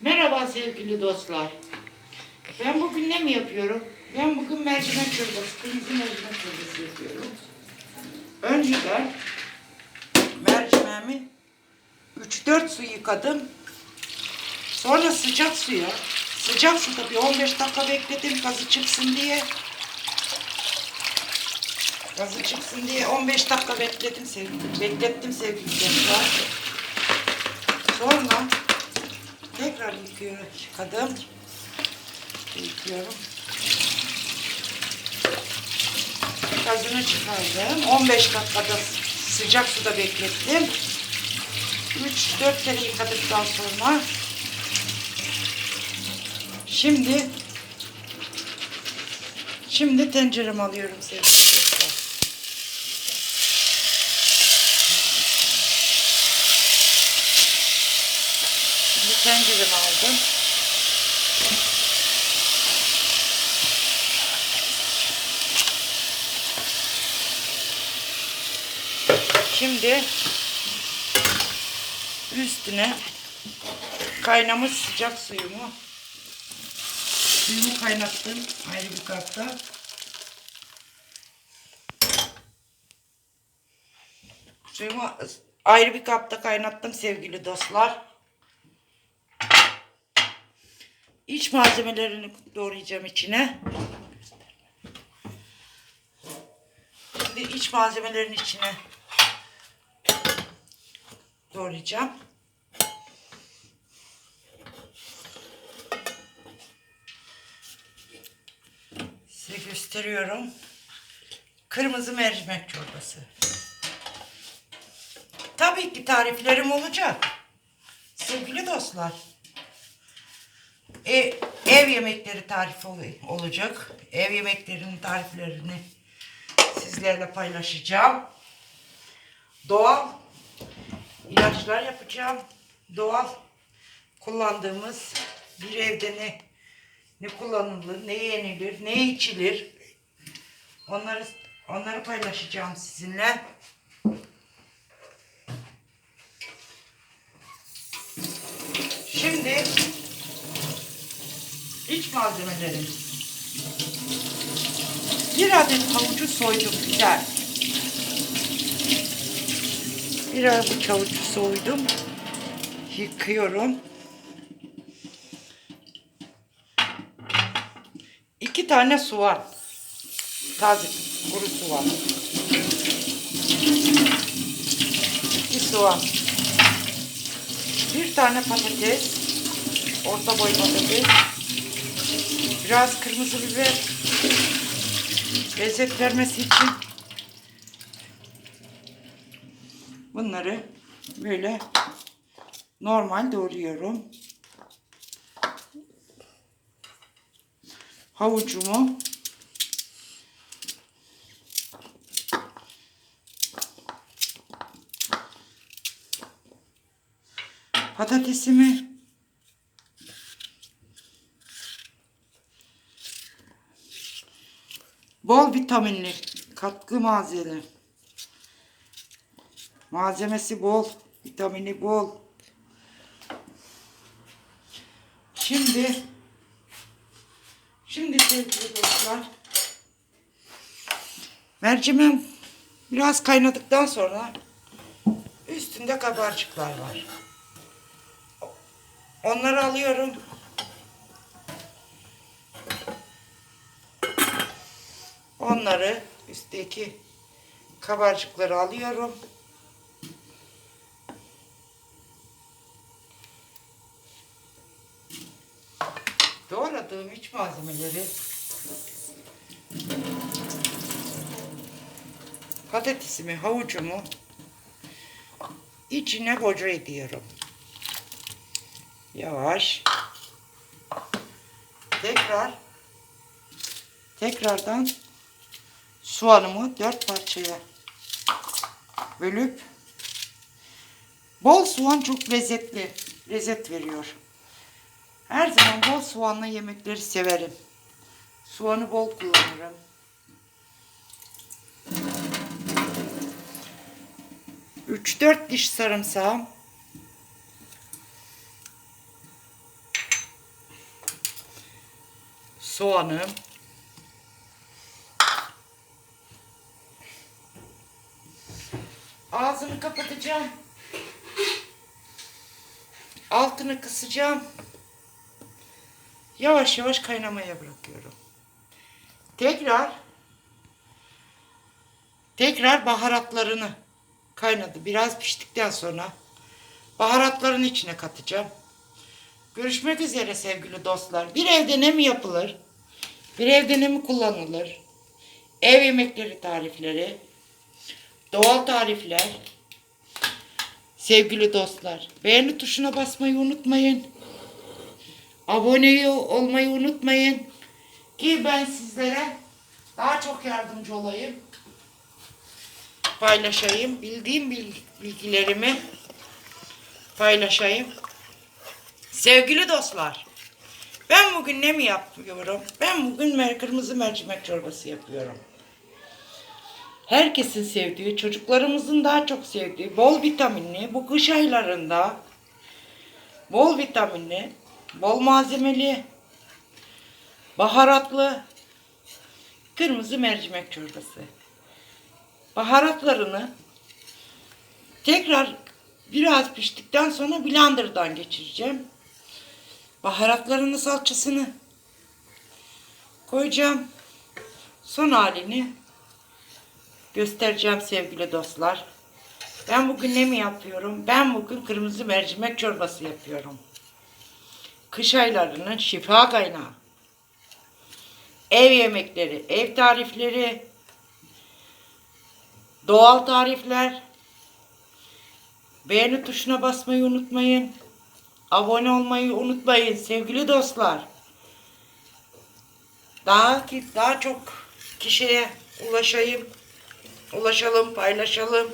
Merhaba sevgili dostlar. Ben bugün ne mi yapıyorum? Ben bugün mercimek çorbası, kırmızı mercimek çorbası yapıyorum. Önceden mercimeğimi 3-4 su yıkadım. Sonra sıcak suya, sıcak suda bir 15 dakika bekledim gazı çıksın diye. Gazı çıksın diye 15 dakika bekledim sevgili, beklettim sevgili dostlar. Sonra tekrar yıkıyorum, yıkadım. Yıkıyorum. Gazını çıkardım. 15 dakikada sıcak suda beklettim. 3-4 kere yıkadıktan sonra şimdi şimdi tenceremi alıyorum sevgili dostlar. Şimdi tenceremi aldım. Şimdi üstüne kaynamış sıcak suyumu suyumu kaynattım ayrı bir kapta. Suyumu ayrı bir kapta kaynattım sevgili dostlar. İç malzemelerini doğrayacağım içine. Şimdi iç malzemelerin içine doğrayacağım. Size gösteriyorum. Kırmızı mercimek çorbası. Tabii ki tariflerim olacak. Sevgili dostlar. E, ev yemekleri tarifi ol- olacak. Ev yemeklerinin tariflerini sizlerle paylaşacağım. Doğal ilaçlar yapacağım. Doğal kullandığımız bir evde ne ne kullanılır, ne yenilir, ne içilir. Onları onları paylaşacağım sizinle. Şimdi iç malzemelerim. Bir adet havucu soydum güzel. Bir avuç havucu soydum. Yıkıyorum. İki tane soğan. Taze kuru soğan. İki soğan. Bir tane patates. Orta boy patates. Biraz kırmızı biber. Lezzet vermesi için. Bunları böyle normal doğruyorum. Havucumu patatesimi bol vitaminli katkı malzeme. Malzemesi bol vitamini bol. Şimdi şimdi sevgili dostlar mercimeğim biraz kaynadıktan sonra üstünde kabarcıklar var. Onları alıyorum onları üstteki kabarcıkları alıyorum doğradığım iç malzemeleri patatesimi, havucumu içine boca ediyorum. Yavaş. Tekrar tekrardan soğanımı dört parçaya bölüp bol soğan çok lezzetli lezzet veriyor. Her zaman bol soğanlı yemekleri severim. Soğanı bol kullanırım. Üç dört diş sarımsağım. Soğanım. Ağzını kapatacağım. Altını kısacağım. Yavaş yavaş kaynamaya bırakıyorum. Tekrar tekrar baharatlarını kaynadı. Biraz piştikten sonra baharatların içine katacağım. Görüşmek üzere sevgili dostlar. Bir evde ne mi yapılır? Bir evde ne mi kullanılır? Ev yemekleri tarifleri, doğal tarifler. Sevgili dostlar, beğeni tuşuna basmayı unutmayın. Abone olmayı unutmayın. Ki ben sizlere daha çok yardımcı olayım. Paylaşayım. Bildiğim bil- bilgilerimi paylaşayım. Sevgili dostlar, ben bugün ne mi yapıyorum? Ben bugün kırmızı mercimek çorbası yapıyorum. Herkesin sevdiği, çocuklarımızın daha çok sevdiği, bol vitaminli, bu kış aylarında bol vitaminli, bol malzemeli, baharatlı kırmızı mercimek çorbası. Baharatlarını tekrar biraz piştikten sonra blenderdan geçireceğim. Baharatlarını salçasını koyacağım. Son halini göstereceğim sevgili dostlar. Ben bugün ne mi yapıyorum? Ben bugün kırmızı mercimek çorbası yapıyorum. Kış aylarının şifa kaynağı. Ev yemekleri, ev tarifleri, doğal tarifler. Beğeni tuşuna basmayı unutmayın. Abone olmayı unutmayın sevgili dostlar. Daha ki daha çok kişiye ulaşayım. Ulaşalım, paylaşalım.